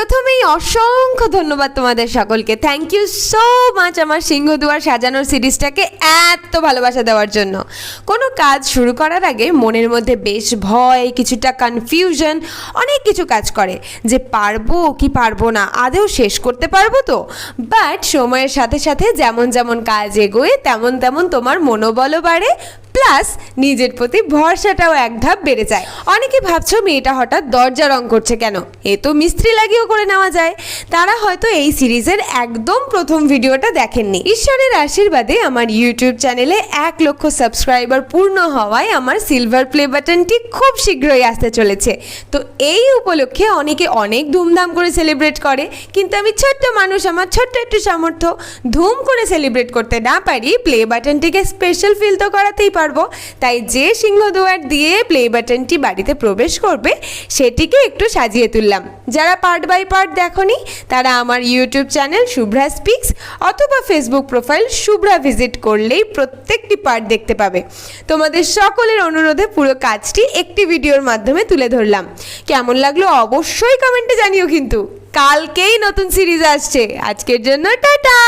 প্রথমেই অসংখ্য ধন্যবাদ তোমাদের সকলকে। থ্যাংক ইউ সো মাচ আমার সিংহদুয়ার সাজানোর সিরিজটাকে এত ভালোবাসা দেওয়ার জন্য। কোনো কাজ শুরু করার আগে মনের মধ্যে বেশ ভয়, কিছুটা কনফিউশন অনেক কিছু কাজ করে। যে পারব কি পারব না, আদেও শেষ করতে পারব তো? বাট সময়ের সাথে সাথে যেমন যেমন কাজ এগোয়, তেমন তেমন তোমার মনোবলও বাড়ে প্লাস নিজের প্রতি ভরসাটাও এক ধাপ বেড়ে যায়। অনেকে ভাবছ মেয়েটা হঠাৎ দরজা রং করছে কেন? এ তো মিস্ত্রি লাগিয়েও করে নেওয়া যায়। তারা হয়তো এই সিরিজের একদম প্রথম ভিডিওটা দেখেননি। ঈশ্বরের আশীর্বাদে আমার ইউটিউব চ্যানেলে এক লক্ষ সাবস্ক্রাইবার পূর্ণ হওয়ায় আমার সিলভার প্লে বাটনটি খুব শীঘ্রই আসতে চলেছে। তো এই উপলক্ষে অনেকে অনেক ধুমধাম করে সেলিব্রেট করে। কিন্তু আমি ছোট্ট মানুষ, আমার ছোট্ট একটু সামর্থ্য। ধুম করে সেলিব্রেট করতে না পারি, প্লে বাটনটিকে স্পেশাল ফিল তো করাতেই পারব তাই যে সিংহদুয়ার দিয়ে প্লে বাটনটি বাড়িতে প্রবেশ করবে, সেটিকে একটু সাজিয়ে তুললাম। যারা পার্ট বাই পার্ট দেখনি, তারা আমার ইউটিউব চ্যানেল শুভ্রা স্পিক্স অথবা ফেসবুক প্রোফাইল শুভ্রা ভিজিট করলেই প্রত্যেকটি পার্ট দেখতে পাবে। তোমাদের সকলের অনুরোধে পুরো কাজটি একটি ভিডিওর মাধ্যমে তুলে ধরলাম। কেমন লাগল অবশ্যই কমেন্টে জানিও কিন্তু। কালকেই নতুন সিরিজ আসছে। আজকের জন্য টাটা!